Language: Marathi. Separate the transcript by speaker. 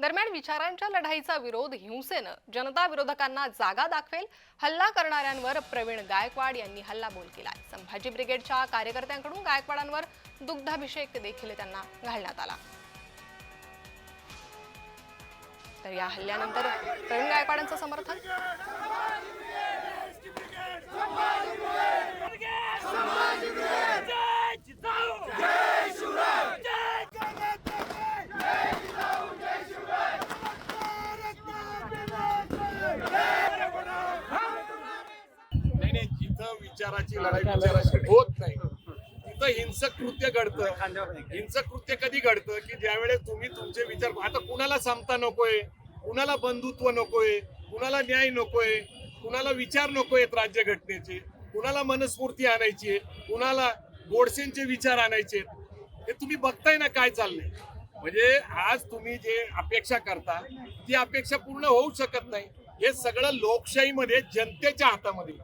Speaker 1: दरम्यान विचारांच्या लढाईचा विरोध हिंसेनं जनता विरोधकांना जागा दाखवेल हल्ला करणाऱ्यांवर प्रवीण गायकवाड यांनी हल्लाबोल केला. संभाजी ब्रिगेडच्या कार्यकर्त्यांकडून गायकवाडांवर दुग्धाभिषेक देखील त्यांना घालण्यात आला. तर या हल्ल्यानंतर प्रवीण गायकवाडांचं समर्थन.
Speaker 2: जिथं विचाराची लढाई विचाराची होत? नाही तिथं हिंसक कृत्य घडतं. हिंसक कृत्य कधी घडतं की ज्यावेळेस तुम्ही तुमचे विचार आता कुणाला समता नकोय कुणाला बंधुत्व नकोय कुणाला न्याय नकोय कुणाला विचार नकोय राज्यघटनेचे कुणाला मनस्फूर्ती आणायची आहे कुणाला गोडसेंचे विचार आणायचे हे तुम्ही बघताय ना काय चाललंय? म्हणजे आज तुम्ही जे अपेक्षा करता ती अपेक्षा पूर्ण होऊ शकत नाही. हे सगळं लोकशाहीमध्ये जनतेच्या हातामध्ये.